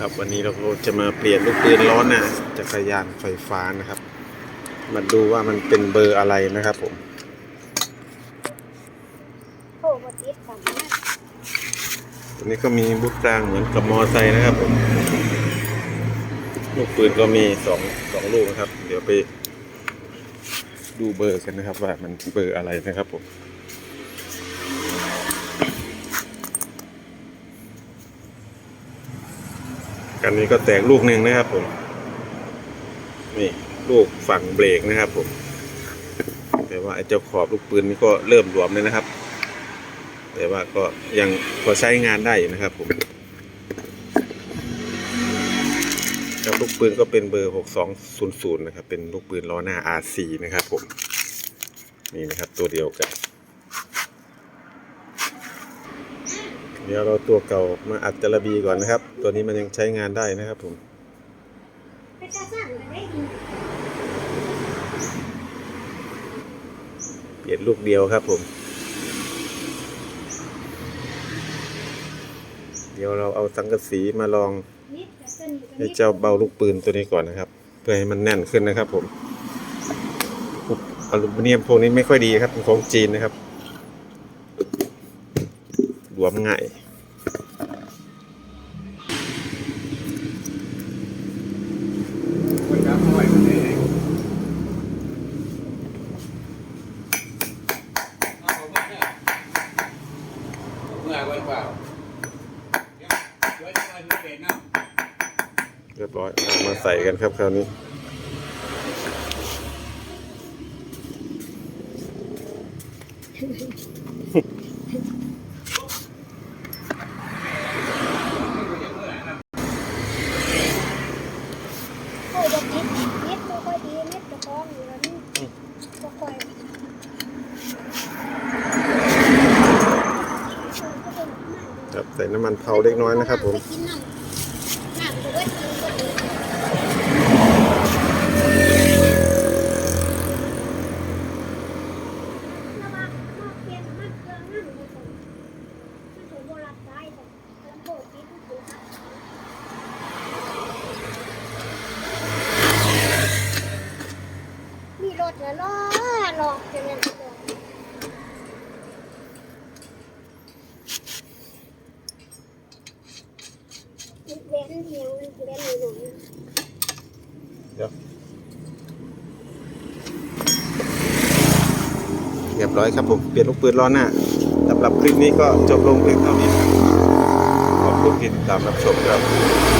ครับวันนี้เราก็จะมาเปลี่ยนลูกปืนล้อหน้าจักรยานไฟฟ้านะครับ มาดูว่ามันเป็นเบอร์อะไรนะครับผมโอ้บ่ติดกันนะตัวนี้ก็มีบุกกลางเหมือนกับมอไซค์นะครับผมลูกปืนก็มีสองสองลูกนะครับ เดี๋ยวไปดูเบอร์กันนะครับ ว่ามันเบอร์อะไรนะครับผม กันนี้ก็แตกลูกหนึ่งนะครับผมนี่ลูกฝั่งเบรกนะครับผม แต่ว่าไอ้เจ้าขอบลูกปืนนี่ก็เริ่มหลวมเลยนะครับ แต่ว่าก็ยังพอใช้งานได้อยู่นะครับผมกับลูกปืนก็เป็นเบอร์ 6200 นะครับ เป็นลูกปืนล้อหน้า RC นะครับผม นี่นะครับตัวเดียวกัน เดี๋ยวเราตัวเก่ามาอัดจระบีก่อนนะครับ ตัวนี้มันยังใช้งานได้นะครับผมเปลี่ยนลูกเดียวครับผม เดี๋ยวเราเอาสังกะสีมาลองให้เจ้าเบาลูกปืนตัวนี้ก่อนนะครับ เพื่อให้มันแน่นขึ้นนะครับผมอลูมิเนียมพวกนี้ไม่ค่อยดีครับเป็นของจีนนะครับ หลวมง่ายคนรับเอาไว้คนนี้เมื่อไว้เปล่าเดี๋ยวเดี๋ยวจะมาดูเด็กเนาะเรียบร้อยเอามาใส่กันครับคราวนี้ โอ้บ่ติดนิดบ่ค่อยดีนิดจะคล้องอยู่แล้วนี่บ่ค่อย ครับ ใส่น้ำมันเผาเล็กน้อยนะครับผมกินน้ำน้ำก็เบิดกินก็ดีระวังเอาเปลี่ยนน้ำมันเครื่องนั่นไปก่อนมันถึงบ่รับสายแต่ลำโพงติดมันอยู่ครับมีรถแล้วล้อหลอกจะเล่นไปเลย เว้นเดียวเว้นหน่อยเดี๋ยวเรียบร้อยครับผม เปลี่ยนลูกปืนล้อหน้าสำหรับคลิปนี้ก็จบลงเพียงเท่านี้ครับขอบคุณที่ติดตามรับชมครับ